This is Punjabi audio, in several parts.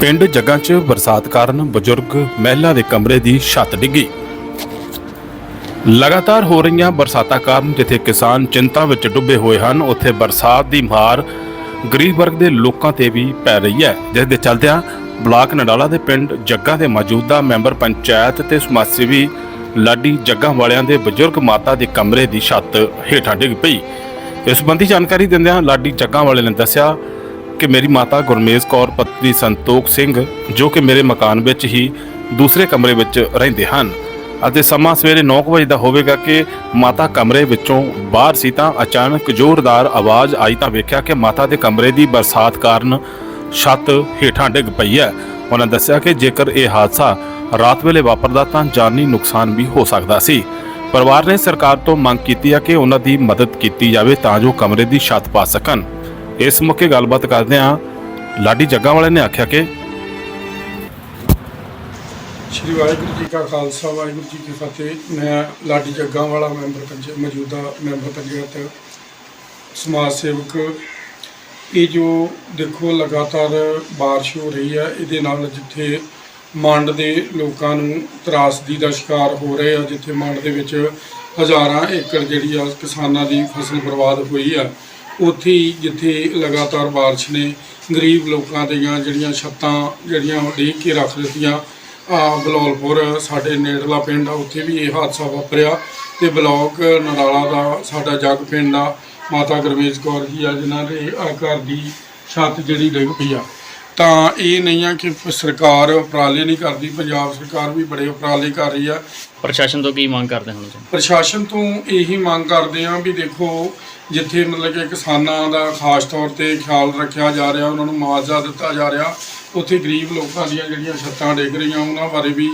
ਪਿੰਡ ਜੱਗਾਂ 'ਚ ਬਰਸਾਤ ਕਾਰਨ ਬਜ਼ੁਰਗ ਮਹਿਲਾ ਦੇ ਕਮਰੇ ਦੀ ਛੱਤ ਡਿੱਗੀ। ਲਗਾਤਾਰ ਹੋ ਰਹੀਆਂ ਬਰਸਾਤਾਂ ਕਾਰਨ ਜਿੱਥੇ ਕਿਸਾਨ ਚਿੰਤਾ ਵਿੱਚ ਡੁੱਬੇ ਹੋਏ ਹਨ, ਉੱਥੇ ਬਰਸਾਤ ਦੀ ਮਾਰ ਗਰੀਬ ਵਰਗ ਦੇ ਲੋਕਾਂ ਤੇ ਵੀ ਪੈ ਰਹੀ ਹੈ। ਜਿਸ ਦੇ ਚਲਦਿਆਂ ਬਲਾਕ ਨਡਾਲਾ ਦੇ ਪਿੰਡ ਜੱਗਾ ਦੇ ਮੌਜੂਦਾ ਮੈਂਬਰ ਪੰਚਾਇਤ ਤੇ ਸਮਾਜ ਸੇਵੀ ਲਾਡੀ ਜੱਗਾ ਵਾਲਿਆਂ ਦੇ ਬਜ਼ੁਰਗ ਮਾਤਾ ਦੇ ਕਮਰੇ ਦੀ ਛੱਤ ਹੇਠਾਂ ਡਿੱਗ ਪਈ। ਇਸ ਸੰਬੰਧੀ ਜਾਣਕਾਰੀ ਦਿੰਦਿਆਂ ਲਾਡੀ ਜੱਗਾ ਵਾਲੇ ਨੇ ਦੱਸਿਆ ਕਿ ਮੇਰੀ ਮਾਤਾ ਗੁਰਮੇਜ਼ ਕੌਰ, ਪਤਨੀ ਸੰਤੋਖ ਸਿੰਘ, ਜੋ ਕਿ ਮੇਰੇ ਮਕਾਨ ਵਿੱਚ ਹੀ ਦੂਸਰੇ ਕਮਰੇ ਵਿੱਚ ਰਹਿੰਦੇ ਹਨ। ਅਤੇ ਸਮਾਂ ਸਵੇਰੇ 9 ਵਜੇ ਦਾ ਹੋਵੇਗਾ ਕਿ ਮਾਤਾ ਕਮਰੇ ਵਿੱਚੋਂ ਬਾਹਰ ਸੀ ਤਾਂ ਅਚਾਨਕ ਜ਼ੋਰਦਾਰ ਆਵਾਜ਼ ਆਈ ਤਾਂ ਵੇਖਿਆ ਕਿ ਮਾਤਾ ਦੇ ਕਮਰੇ ਦੀ ਬਰਸਾਤ ਕਾਰਨ ਛੱਤ ਹੇਠਾਂ ਡਿੱਗ ਪਈ ਹੈ। ਉਹਨਾਂ ਦੱਸਿਆ ਕਿ ਜੇਕਰ ਇਹ ਹਾਦਸਾ ਰਾਤ ਵੇਲੇ ਵਾਪਰਦਾ ਤਾਂ ਜਾਨੀ ਨੁਕਸਾਨ ਵੀ ਹੋ ਸਕਦਾ ਸੀ। ਪਰਿਵਾਰ ਨੇ ਸਰਕਾਰ ਤੋਂ ਮੰਗ ਕੀਤੀ ਹੈ ਕਿ ਉਹਨਾਂ ਦੀ ਮਦਦ ਕੀਤੀ ਜਾਵੇ ਤਾਂ ਜੋ ਕਮਰੇ ਦੀ ਛੱਤ ਪਾ ਸਕਣ। ਇਸ ਮੌਕੇ ਗੱਲਬਾਤ ਕਰਦੇ ਹਾਂ। ਲਾਡੀ ਜੱਗਾ ਵਾਲੇ ਨੇ ਆਖਿਆ ਕਿ ਸ਼੍ਰੀ ਵਾਹਿਗੁਰੂ ਜੀ ਕਾ ਖਾਲਸਾ, ਵਾਹਿਗੁਰੂ ਜੀ ਕੀ ਫਤਿਹ। ਮੈਂ ਲਾਡੀ ਜੱਗਾ ਵਾਲਾ ਮੈਂਬਰ ਪੰਚਾਇਤ ਮੌਜੂਦਾ ਮੈਂਬਰ ਪੰਚਾਇਤ ਸਮਾਜ ਸੇਵਕ। ਇਹ ਜੋ ਦੇਖੋ, ਲਗਾਤਾਰ ਬਾਰਿਸ਼ ਹੋ ਰਹੀ ਹੈ, ਇਹਦੇ ਨਾਲ ਜਿੱਥੇ ਮੰਡ ਦੇ ਲੋਕਾਂ ਨੂੰ ਤਰਾਸਦੀ ਦਾ ਸ਼ਿਕਾਰ ਹੋ ਰਹੇ ਆ, ਜਿੱਥੇ ਮੰਡ ਦੇ ਵਿੱਚ ਹਜ਼ਾਰਾਂ ਏਕੜ ਜਿਹੜੀ ਆ ਕਿਸਾਨਾਂ ਦੀ ਫਸਲ ਬਰਬਾਦ ਹੋਈ ਆ ਉੱਥੇ ਹੀ ਜਿੱਥੇ ਲਗਾਤਾਰ ਬਾਰਿਸ਼ ਨੇ, ਗਰੀਬ ਲੋਕਾਂ ਦੀਆਂ ਜਿਹੜੀਆਂ ਛੱਤਾਂ, ਜਿਹੜੀਆਂ ਡੀਕ ਕੇ ਰੱਖ ਦਿੱਤੀਆਂ, ਆ ਬਲੌਲਪੁਰ ਸਾਡੇ ਨੇੜਲਾ ਪਿੰਡ ਆ, ਉੱਥੇ ਵੀ ਇਹ ਹਾਦਸਾ ਵਾਪਰਿਆ ਤੇ ਬਲੌਕ ਨਰਾਲਾ ਦਾ ਸਾਡਾ ਜੱਗ ਪਿੰਡ ਆ, ਮਾਤਾ ਗੁਰਮੇਜ ਕੌਰ ਜੀ ਆ, ਜਿਨ੍ਹਾਂ ਦੇ ਆ ਘਰ ਦੀ ਛੱਤ ਜਿਹੜੀ ਡਿੱਗ ਪਈ ਆ। ਤਾਂ ਇਹ ਨਹੀਂ ਆ ਕਿ ਸਰਕਾਰ ਉਪਰਾਲੇ ਨਹੀਂ ਕਰਦੀ ਪੰਜਾਬ ਸਰਕਾਰ ਵੀ ਬੜੇ ਉਪਰਾਲੇ ਕਰ ਰਹੀ ਆ। ਪ੍ਰਸ਼ਾਸਨ ਤੋਂ ਕੀ ਮੰਗ ਕਰਦੇ ਹੁਣ ਤੁਸੀਂ? ਪ੍ਰਸ਼ਾਸਨ ਤੋਂ ਇਹੀ ਮੰਗ ਕਰਦੇ ਹਾਂ ਵੀ ਦੇਖੋ ਜਿੱਥੇ ਮਤਲਬ ਕਿ ਕਿਸਾਨਾਂ ਦਾ ਖਾਸ ਤੌਰ ਤੇ ਖਿਆਲ ਰੱਖਿਆ ਜਾ ਰਿਹਾ ਉਹਨਾਂ ਨੂੰ ਮੁਆਵਜ਼ਾ ਦਿੱਤਾ ਜਾ ਰਿਹਾ ਉੱਥੇ ਗਰੀਬ ਲੋਕਾਂ ਦੀਆਂ ਜਿਹੜੀਆਂ ਛੱਤਾਂ ਡਿੱਗ ਰਹੀਆਂ ਉਹਨਾਂ ਬਾਰੇ ਵੀ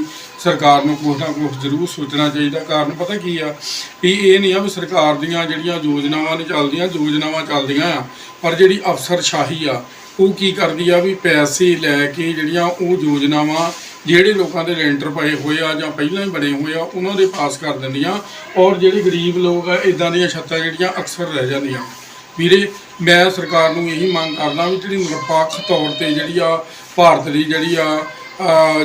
ਸਰਕਾਰ ਨੂੰ ਕੁਛ ਨਾ ਕੁਛ ਜ਼ਰੂਰ ਸੋਚਣਾ ਚਾਹੀਦਾ। ਕਾਰਨ ਪਤਾ ਕੀ ਆ ਵੀ ਇਹ ਨਹੀਂ ਆ ਵੀ ਸਰਕਾਰ ਦੀਆਂ ਜਿਹੜੀਆਂ ਯੋਜਨਾਵਾਂ ਨੇ ਚੱਲਦੀਆਂ ਯੋਜਨਾਵਾਂ ਚੱਲਦੀਆਂ ਆ ਪਰ ਜਿਹੜੀ ਅਫਸਰਸ਼ਾਹੀ ਆ ਉਹ ਕੀ ਕਰਦੀ ਆ ਵੀ ਪੈਸੇ ਲੈ ਕੇ ਜਿਹੜੀਆਂ ਉਹ ਯੋਜਨਾਵਾਂ ਜਿਹੜੇ ਲੋਕਾਂ ਦੇ ਲੈਂਟਰ ਪਏ ਹੋਏ ਆ ਜਾਂ ਪਹਿਲਾਂ ਹੀ ਬਣੇ ਹੋਏ ਆ ਉਹਨਾਂ ਦੇ ਪਾਸ ਕਰ ਦਿੰਦੀਆਂ ਔਰ ਜਿਹੜੇ ਗਰੀਬ ਲੋਕ ਆ ਇਦਾਂ ਦੀਆਂ ਛੱਤਾਂ ਜਿਹੜੀਆਂ ਅਕਸਰ ਰਹਿ ਜਾਂਦੀਆਂ। ਵੀਰੇ ਮੈਂ ਸਰਕਾਰ ਨੂੰ ਇਹੀ ਮੰਗ ਕਰਦਾ ਵੀ ਜਿਹੜੀ ਨਿਰਪੱਖ ਤੌਰ ਤੇ ਜਿਹੜੀ ਆ ਭਾਰਤ ਦੀ ਜਿਹੜੀ ਆ,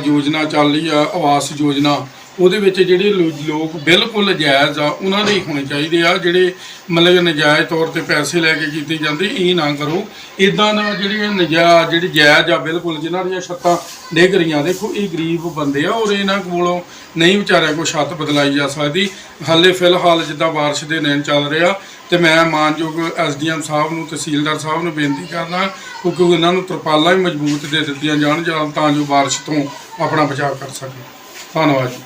ਯੋਜਨਾ ਚੱਲ ਰਹੀ ਆ ਆਵਾਸ ਯੋਜਨਾ ਉਹਦੇ ਵਿੱਚ ਜਿਹੜੇ ਲੋ- ਲੋਕ ਬਿਲਕੁਲ ਜਾਇਜ਼ ਆ, ਉਹਨਾਂ ਦੇ ਹੀ ਹੋਣੇ ਚਾਹੀਦੇ ਆ, ਜਿਹੜੇ ਮਤਲਬ ਕਿ ਨਜਾਇਜ਼ ਤੌਰ ਤੇ ਪੈਸੇ ਲੈ ਕੇ ਕੀਤੇ ਜਾਂਦੇ, ਇਹ ਨਾ ਕਰੋ। ਇਦਾਂ ਦਾ ਜਿਹੜੀਆਂ ਨਜਾਇਜ਼ ਜਿਹੜੀ ਜਾਇਜ਼ ਆ, ਬਿਲਕੁਲ ਜਿਨ੍ਹਾਂ ਦੀਆਂ ਛੱਤਾਂ ਡਿੱਗ ਰਹੀਆਂ, ਦੇਖੋ ਇਹ ਗਰੀਬ ਬੰਦੇ ਆ, ਔਰ ਇਹਨਾਂ ਕੋਲੋਂ ਨਹੀਂ ਵਿਚਾਰਿਆਂ ਕੋਈ ਛੱਤ ਬਦਲਾਈ ਜਾ ਸਕਦੀ। ਹਾਲੇ ਫਿਲਹਾਲ ਜਿੱਦਾਂ ਬਾਰਿਸ਼ ਦੇ ਦਿਨ ਚੱਲ ਰਿਹਾ, ਤੇ ਮੈਂ ਮਾਨਯੋਗ ਐਸਡੀਐਮ ਸਾਹਿਬ ਨੂੰ, ਤਹਿਸੀਲਦਾਰ ਸਾਹਿਬ ਨੂੰ ਬੇਨਤੀ ਕਰਦਾ, ਕਿਉਂਕਿ ਇਹਨਾਂ ਨੂੰ ਤਰਪਾਲਾਂ ਵੀ ਮਜ਼ਬੂਤ ਦੇ ਦਿੱਤੀਆਂ ਜਾਣ, ਜਾਂ ਤਾਂ ਜੋ ਬਾਰਿਸ਼ ਤੋਂ ਆਪਣਾ ਬਚਾਅ ਕਰ ਸਕਣ ਧੰਨਵਾਦ ਜੀ।